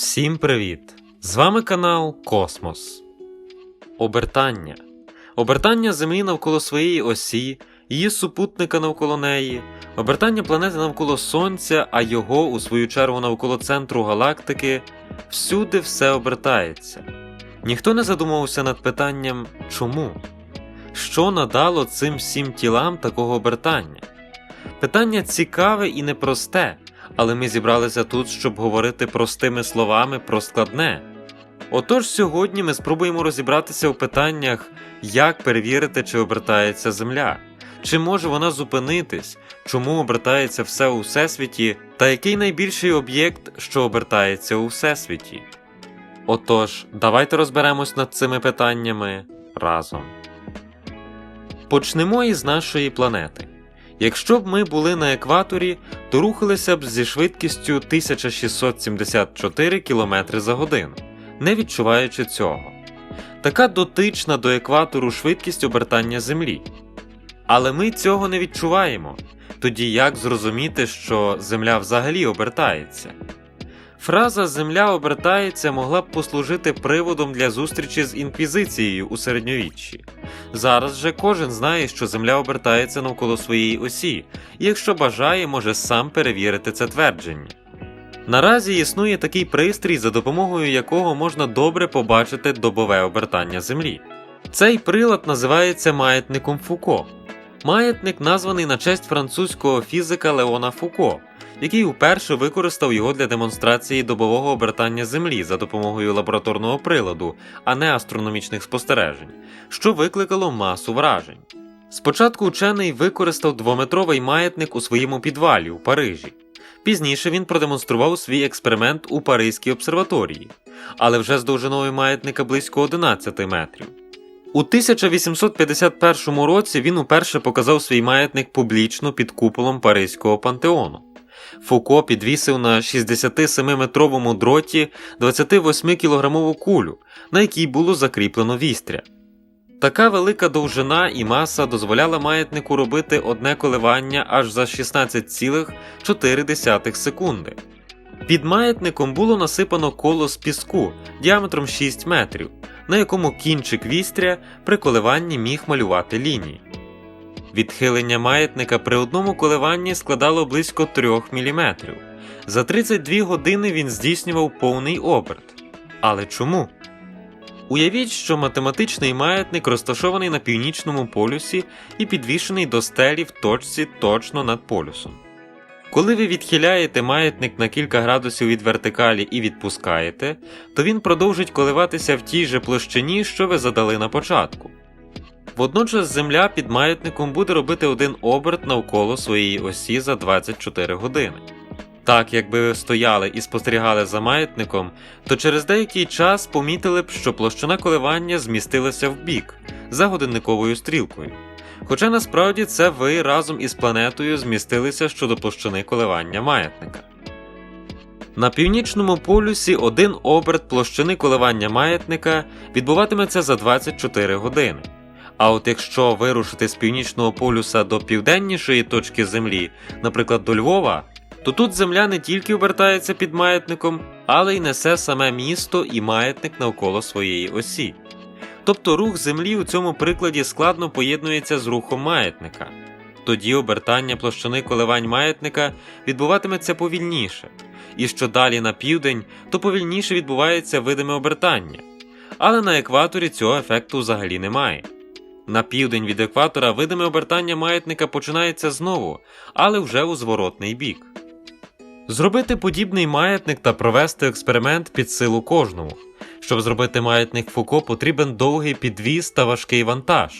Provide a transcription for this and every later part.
Всім привіт! З вами канал Космос. Обертання. Обертання Землі навколо своєї осі, її супутника навколо неї, обертання планети навколо Сонця, а його, у свою чергу, навколо центру галактики. Всюди все обертається. Ніхто не задумувався над питанням чому? Що надало цим всім тілам такого обертання? Питання цікаве і непросте, але ми зібралися тут, щоб говорити простими словами про складне. Отож, сьогодні ми спробуємо розібратися у питаннях, як перевірити, чи обертається Земля, чи може вона зупинитись, чому обертається все у всесвіті, та який найбільший об'єкт, що обертається у всесвіті. Отож, давайте розберемось над цими питаннями разом. Почнемо із нашої планети. Якщо б ми були на екваторі, то рухалися б зі швидкістю 1674 км за годину, не відчуваючи цього. Така дотична до екватору швидкість обертання Землі. Але ми цього не відчуваємо. Тоді як зрозуміти, що Земля взагалі обертається? Фраза Земля обертається могла б послужити приводом для зустрічі з інквізицією у середньовіччі. Зараз же кожен знає, що Земля обертається навколо своєї осі, і якщо бажає, може сам перевірити це твердження. Наразі існує такий пристрій, за допомогою якого можна добре побачити добове обертання Землі. Цей прилад називається маятником Фуко. Маятник названий на честь французького фізика Леона Фуко, який вперше використав його для демонстрації добового обертання Землі за допомогою лабораторного приладу, а не астрономічних спостережень, що викликало масу вражень. Спочатку учений використав двометровий маятник у своєму підвалі у Парижі. Пізніше він продемонстрував свій експеримент у Паризькій обсерваторії, але вже з довжиною маятника близько 11 метрів. У 1851 році він уперше показав свій маятник публічно під куполом Паризького пантеону. Фуко підвісив на 67-метровому дроті 28-кілограмову кулю, на якій було закріплено вістря. Така велика довжина і маса дозволяла маятнику робити одне коливання аж за 16,4 секунди. Під маятником було насипано коло з піску діаметром 6 метрів, на якому кінчик вістря при коливанні міг малювати лінії. Відхилення маятника при одному коливанні складало близько 3 мм. За 32 години він здійснював повний оберт. Але чому? Уявіть, що математичний маятник розташований на північному полюсі і підвішений до стелі в точці точно над полюсом. Коли ви відхиляєте маятник на кілька градусів від вертикалі і відпускаєте, то він продовжить коливатися в тій же площині, що ви задали на початку. Водночас Земля під маятником буде робити один оберт навколо своєї осі за 24 години. Так, якби ви стояли і спостерігали за маятником, то через деякий час помітили б, що площина коливання змістилася вбік за годинниковою стрілкою. Хоча насправді це ви разом із планетою змістилися щодо площини коливання маятника. На північному полюсі один оберт площини коливання маятника відбуватиметься за 24 години. А от якщо вирушити з північного полюса до південнішої точки Землі, наприклад, до Львова, то тут Земля не тільки обертається під маятником, але й несе саме місто і маятник навколо своєї осі. Тобто рух Землі у цьому прикладі складно поєднується з рухом маятника. Тоді обертання площини коливань маятника відбуватиметься повільніше, і що далі на південь, то повільніше відбувається видиме обертання. Але на екваторі цього ефекту взагалі немає. На південь від екватора видиме обертання маятника починається знову, але вже у зворотний бік. Зробити подібний маятник та провести експеримент під силу кожному. Щоб зробити маятник Фуко, потрібен довгий підвіз та важкий вантаж.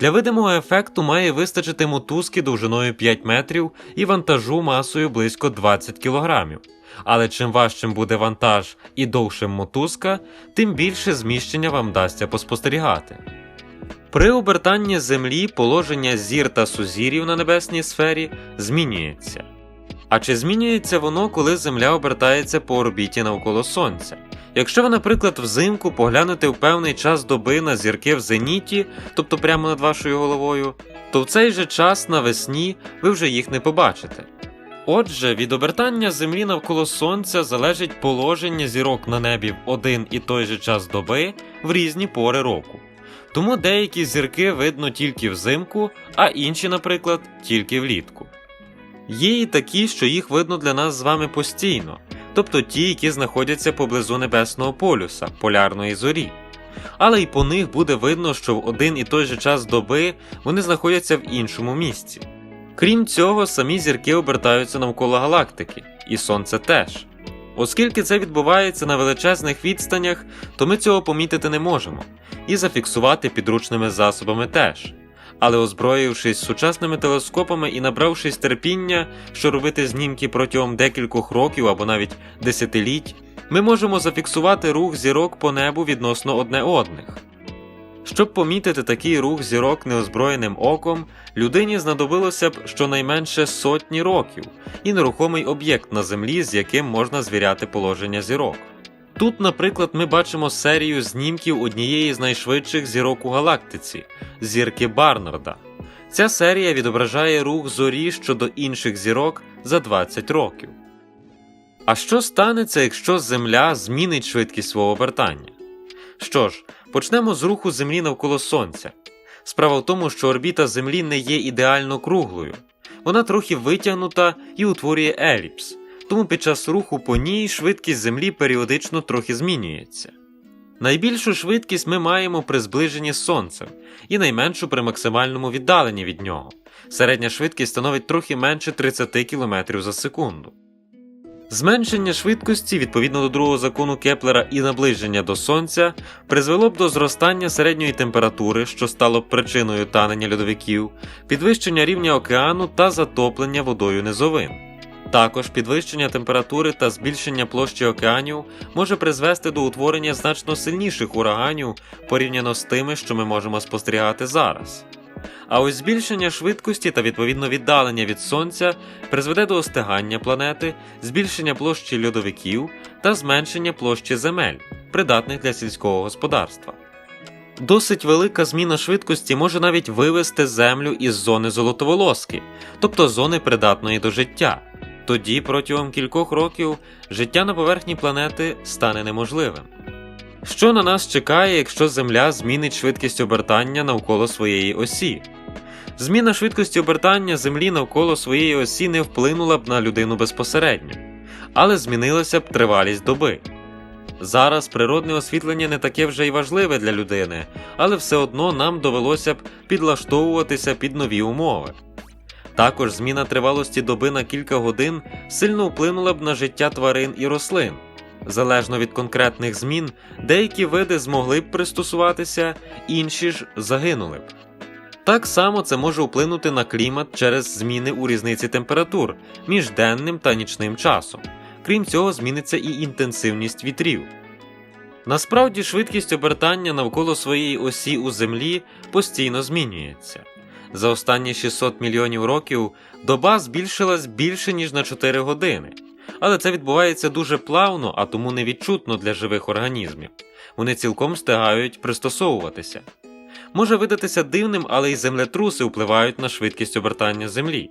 Для видимого ефекту має вистачити мотузки довжиною 5 метрів і вантажу масою близько 20 кг. Але чим важчим буде вантаж і довшим мотузка, тим більше зміщення вам дасться поспостерігати. При обертанні Землі положення зір та сузір'їв на небесній сфері змінюється. А чи змінюється воно, коли Земля обертається по орбіті навколо Сонця? Якщо ви, наприклад, взимку поглянете в певний час доби на зірки в зеніті, тобто прямо над вашою головою, то в цей же час навесні ви вже їх не побачите. Отже, від обертання Землі навколо Сонця залежить положення зірок на небі в один і той же час доби в різні пори року. Тому деякі зірки видно тільки взимку, а інші, наприклад, тільки влітку. Є і такі, що їх видно для нас з вами постійно, тобто ті, які знаходяться поблизу небесного полюса, полярної зорі. Але й по них буде видно, що в один і той же час доби вони знаходяться в іншому місці. Крім цього, самі зірки обертаються навколо галактики, і Сонце теж. Оскільки це відбувається на величезних відстанях, то ми цього помітити не можемо, і зафіксувати підручними засобами теж. Але озброївшись сучасними телескопами і набравшись терпіння, що робити знімки протягом декількох років або навіть десятиліть, ми можемо зафіксувати рух зірок по небу відносно одне одних. Щоб помітити такий рух зірок неозброєним оком, людині знадобилося б щонайменше сотні років і нерухомий об'єкт на землі, з яким можна звіряти положення зірок. Тут, наприклад, ми бачимо серію знімків однієї з найшвидших зірок у галактиці зірки Барнарда. Ця серія відображає рух зорі щодо інших зірок за 20 років. А що станеться, якщо Земля змінить швидкість свого обертання? Що ж, почнемо з руху Землі навколо Сонця. Справа в тому, що орбіта Землі не є ідеально круглою, вона трохи витягнута і утворює еліпс, тому під час руху по ній швидкість Землі періодично трохи змінюється. Найбільшу швидкість ми маємо при зближенні з Сонцем і найменшу при максимальному віддаленні від нього. Середня швидкість становить трохи менше 30 км за секунду. Зменшення швидкості відповідно до другого закону Кеплера і наближення до Сонця призвело б до зростання середньої температури, що стало б причиною танення льодовиків, підвищення рівня океану та затоплення водою низовин. Також підвищення температури та збільшення площі океанів може призвести до утворення значно сильніших ураганів порівняно з тими, що ми можемо спостерігати зараз. А ось збільшення швидкості та відповідно віддалення від сонця призведе до остигання планети, збільшення площі льодовиків та зменшення площі земель, придатних для сільського господарства. Досить велика зміна швидкості може навіть вивести Землю із зони золотоволоски, тобто зони придатної до життя. Тоді протягом кількох років життя на поверхні планети стане неможливим. Що на нас чекає, якщо Земля змінить швидкість обертання навколо своєї осі? Зміна швидкості обертання Землі навколо своєї осі не вплинула б на людину безпосередньо, але змінилася б тривалість доби. Зараз природне освітлення не таке вже й важливе для людини, але все одно нам довелося б підлаштовуватися під нові умови. Також зміна тривалості доби на кілька годин сильно вплинула б на життя тварин і рослин. Залежно від конкретних змін, деякі види змогли б пристосуватися, інші ж загинули б. Так само це може вплинути на клімат через зміни у різниці температур між денним та нічним часом. Крім цього, зміниться і інтенсивність вітрів. Насправді, швидкість обертання навколо своєї осі у Землі постійно змінюється. За останні 600 мільйонів років доба збільшилась більше ніж на 4 години. Але це відбувається дуже плавно, а тому невідчутно для живих організмів. Вони цілком встигають пристосовуватися. Може видатися дивним, але й землетруси впливають на швидкість обертання Землі.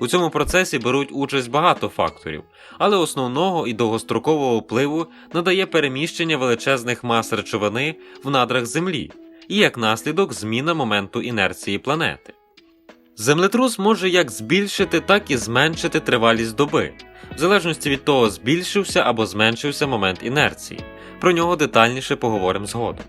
У цьому процесі беруть участь багато факторів, але основного і довгострокового впливу надає переміщення величезних мас речовини в надрах Землі і як наслідок зміна моменту інерції планети. Землетрус може як збільшити, так і зменшити тривалість доби, в залежності від того, збільшився або зменшився момент інерції. Про нього детальніше поговоримо згодом.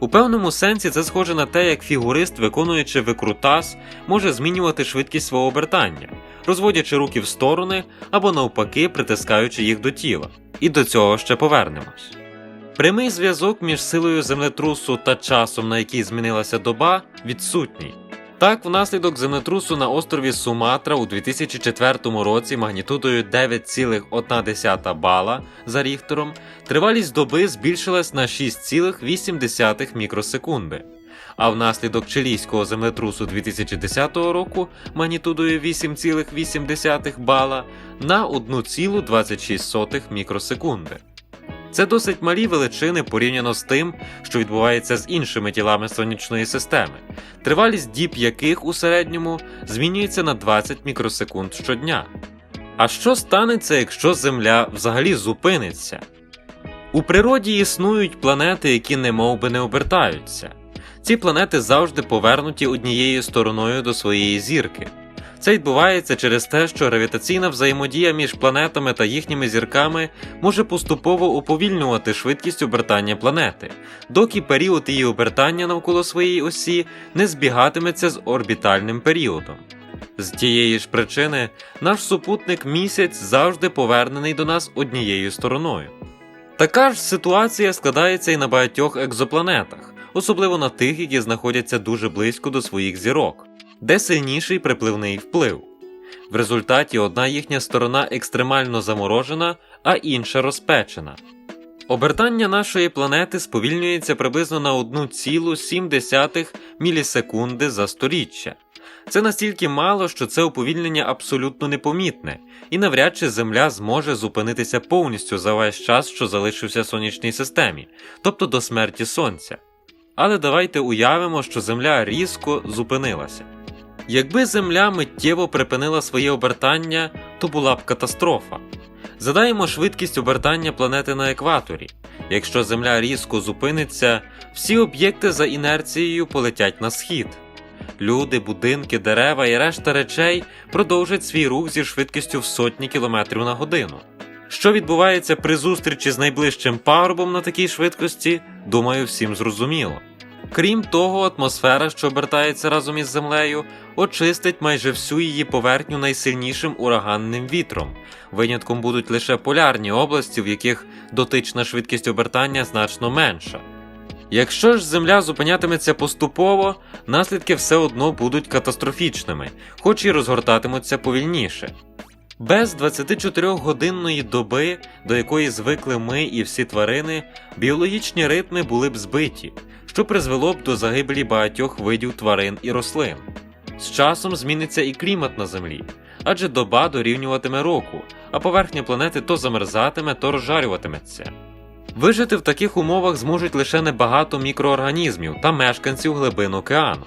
У певному сенсі це схоже на те, як фігурист, виконуючи викрутас, може змінювати швидкість свого обертання, розводячи руки в сторони або навпаки притискаючи їх до тіла. І до цього ще повернемось. Прямий зв'язок між силою землетрусу та часом, на який змінилася доба, відсутній. Так, внаслідок землетрусу на острові Суматра у 2004 році магнітудою 9,1 бала за Ріхтером тривалість доби збільшилась на 6,8 мікросекунди. А внаслідок чилійського землетрусу 2010 року магнітудою 8,8 бала на 1,26 мікросекунди. Це досить малі величини порівняно з тим, що відбувається з іншими тілами сонячної системи, тривалість діб яких у середньому змінюється на 20 мікросекунд щодня. А що станеться, якщо Земля взагалі зупиниться? У природі існують планети, які немов би не обертаються. Ці планети завжди повернуті однією стороною до своєї зірки. Це відбувається через те, що гравітаційна взаємодія між планетами та їхніми зірками може поступово уповільнювати швидкість обертання планети, доки період її обертання навколо своєї осі не збігатиметься з орбітальним періодом. З тієї ж причини наш супутник місяць завжди повернений до нас однією стороною. Така ж ситуація складається і на багатьох екзопланетах, особливо на тих, які знаходяться дуже близько до своїх зірок, де сильніший припливний вплив. В результаті одна їхня сторона екстремально заморожена, а інша розпечена. Обертання нашої планети сповільнюється приблизно на 1,7 мілісекунди за сторіччя. Це настільки мало, що це уповільнення абсолютно непомітне, і навряд чи Земля зможе зупинитися повністю за весь час, що залишився в сонячній системі, тобто до смерті Сонця. Але давайте уявимо, що Земля різко зупинилася. Якби Земля миттєво припинила своє обертання, то була б катастрофа. Задаємо швидкість обертання планети на екваторі. Якщо Земля різко зупиниться, всі об'єкти за інерцією полетять на схід. Люди, будинки, дерева і решта речей продовжать свій рух зі швидкістю в сотні кілометрів на годину. Що відбувається при зустрічі з найближчим пагорбом на такій швидкості, думаю, всім зрозуміло. Крім того, атмосфера, що обертається разом із землею, очистить майже всю її поверхню найсильнішим ураганним вітром. Винятком будуть лише полярні області, в яких дотична швидкість обертання значно менша. Якщо ж Земля зупинятиметься поступово, наслідки все одно будуть катастрофічними, хоч і розгортатимуться повільніше. Без 24-годинної доби, до якої звикли ми і всі тварини, біологічні ритми були б збиті, що призвело б до загибелі багатьох видів тварин і рослин. З часом зміниться і клімат на Землі, адже доба дорівнюватиме року, а поверхня планети то замерзатиме, то розжарюватиметься. Вижити в таких умовах зможуть лише небагато мікроорганізмів та мешканців глибин океану.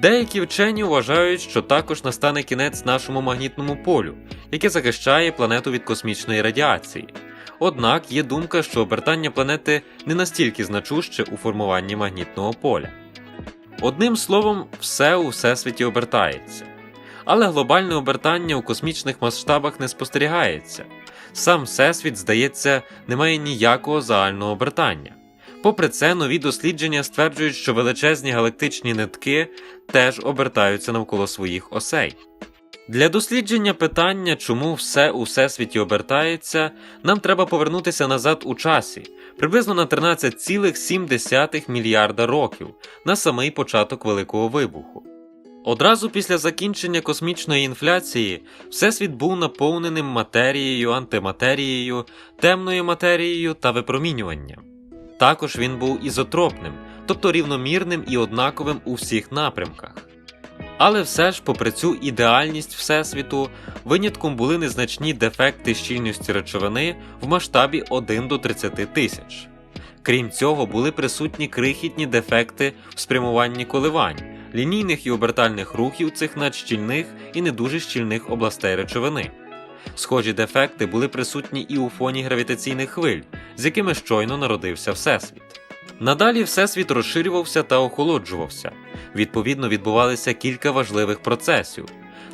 Деякі вчені вважають, що також настане кінець нашому магнітному полю, яке захищає планету від космічної радіації. Однак є думка, що обертання планети не настільки значуще у формуванні магнітного поля. Одним словом, все у всесвіті обертається. Але глобальне обертання у космічних масштабах не спостерігається. Сам Всесвіт, здається, не має ніякого загального обертання. Попри це, нові дослідження стверджують, що величезні галактичні нитки теж обертаються навколо своїх осей. Для дослідження питання, чому все у всесвіті обертається, нам треба повернутися назад у часі, приблизно на 13,7 мільярда років, на самий початок Великого вибуху. Одразу після закінчення космічної інфляції Всесвіт був наповненим матерією, антиматерією, темною матерією та випромінюванням. Також він був ізотропним, тобто рівномірним і однаковим у всіх напрямках. Але все ж, попри цю ідеальність Всесвіту, винятком були незначні дефекти щільності речовини в масштабі 1 до 30 тисяч. Крім цього, були присутні крихітні дефекти в спрямуванні коливань, лінійних і обертальних рухів цих надщільних і не дуже щільних областей речовини. Схожі дефекти були присутні і у фоні гравітаційних хвиль, з якими щойно народився Всесвіт. Надалі Всесвіт розширювався та охолоджувався, відповідно, відбувалися кілька важливих процесів.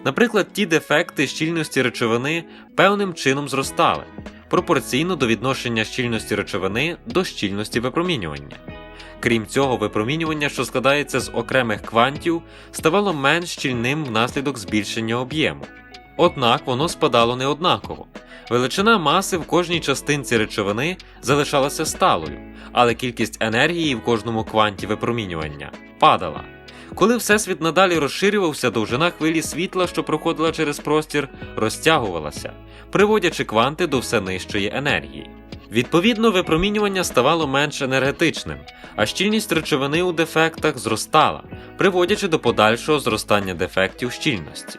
Наприклад, ті дефекти щільності речовини певним чином зростали, пропорційно до відношення щільності речовини до щільності випромінювання. Крім цього, випромінювання, що складається з окремих квантів, ставало менш щільним внаслідок збільшення об'єму. Однак воно спадало неоднаково. Величина маси в кожній частинці речовини залишалася сталою, але кількість енергії в кожному кванті випромінювання падала. Коли всесвіт надалі розширювався, довжина хвилі світла, що проходила через простір, розтягувалася, приводячи кванти до все нижчої енергії. Відповідно, випромінювання ставало менш енергетичним, а щільність речовини у дефектах зростала, приводячи до подальшого зростання дефектів щільності.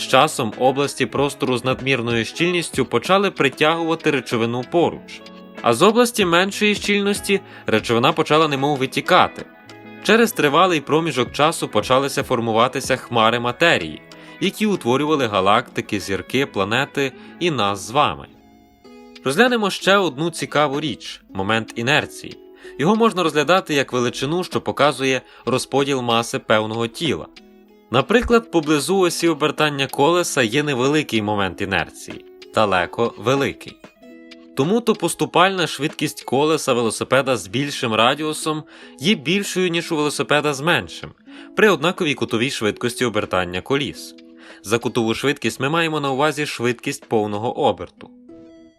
З часом області простору з надмірною щільністю почали притягувати речовину поруч, а з області меншої щільності речовина почала немов витікати. Через тривалий проміжок часу почалися формуватися хмари матерії, які утворювали галактики, зірки, планети і нас з вами. Розглянемо ще одну цікаву річ момент інерції. Його можна розглядати як величину, що показує розподіл маси певного тіла. Наприклад, поблизу осі обертання колеса є невеликий момент інерції, далеко великий. Тому то поступальна швидкість колеса велосипеда з більшим радіусом є більшою, ніж у велосипеда з меншим, при однаковій кутовій швидкості обертання коліс. За кутову швидкість ми маємо на увазі швидкість повного оберту.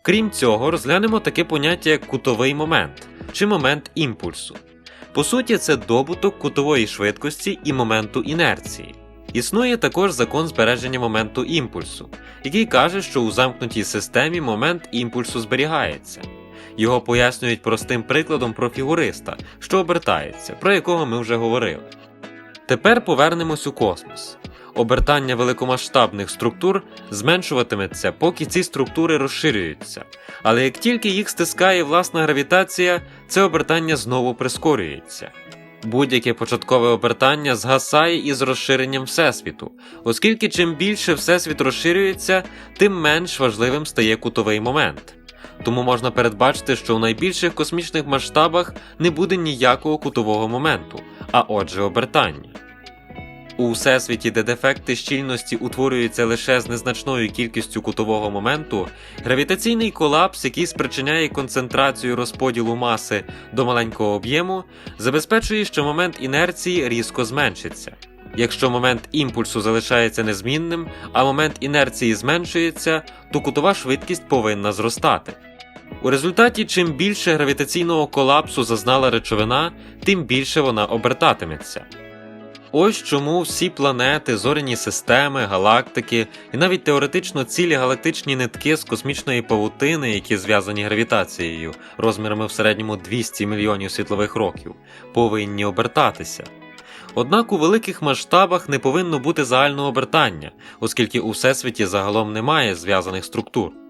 Крім цього, розглянемо таке поняття як кутовий момент чи момент імпульсу. По суті, це добуток кутової швидкості і моменту інерції. Існує також закон збереження моменту імпульсу, який каже, що у замкнутій системі момент імпульсу зберігається. Його пояснюють простим прикладом про фігуриста, що обертається, про якого ми вже говорили. Тепер повернемось у космос. Обертання великомасштабних структур зменшуватиметься, поки ці структури розширюються. Але як тільки їх стискає власна гравітація, це обертання знову прискорюється. Будь-яке початкове обертання згасає із розширенням Всесвіту, оскільки чим більше Всесвіт розширюється, тим менш важливим стає кутовий момент. Тому можна передбачити, що у найбільших космічних масштабах не буде ніякого кутового моменту, а отже, обертання. У всесвіті, де дефекти щільності утворюються лише з незначною кількістю кутового моменту, гравітаційний колапс, який спричиняє концентрацію розподілу маси до маленького об'єму, забезпечує, що момент інерції різко зменшиться. Якщо момент імпульсу залишається незмінним, а момент інерції зменшується, то кутова швидкість повинна зростати. У результаті, чим більше гравітаційного колапсу зазнала речовина, тим більше вона обертатиметься. Ось чому всі планети, зоряні системи, галактики і навіть теоретично цілі галактичні нитки з космічної павутини, які зв'язані гравітацією розмірами в середньому 200 мільйонів світлових років, повинні обертатися. Однак у великих масштабах не повинно бути загального обертання, оскільки у всесвіті загалом немає зв'язаних структур.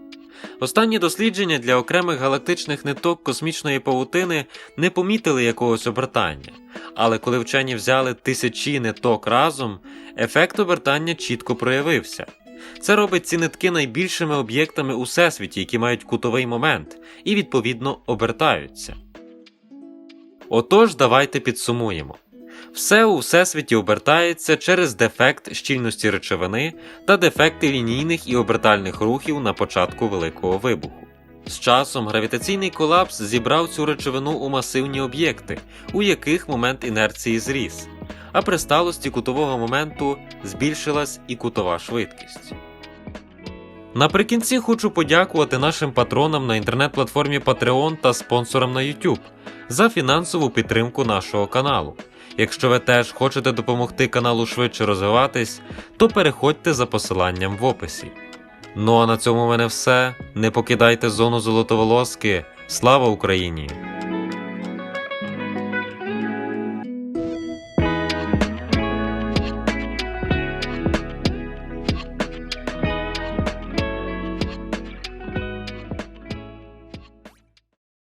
Останні дослідження для окремих галактичних ниток космічної павутини не помітили якогось обертання, але коли вчені взяли тисячі ниток разом, ефект обертання чітко проявився. Це робить ці нитки найбільшими об'єктами у всесвіті, які мають кутовий момент, і відповідно обертаються. Отож, давайте підсумуємо. Все у всесвіті обертається через дефект щільності речовини та дефекти лінійних і обертальних рухів на початку Великого вибуху. З часом гравітаційний колапс зібрав цю речовину у масивні об'єкти, у яких момент інерції зріс, а при сталості кутового моменту збільшилась і кутова швидкість. Наприкінці хочу подякувати нашим патронам на інтернет-платформі Patreon та спонсорам на YouTube за фінансову підтримку нашого каналу. Якщо ви теж хочете допомогти каналу швидше розвиватись, то переходьте за посиланням в описі. Ну а на цьому в мене все. Не покидайте зону золотоволоски. Слава Україні!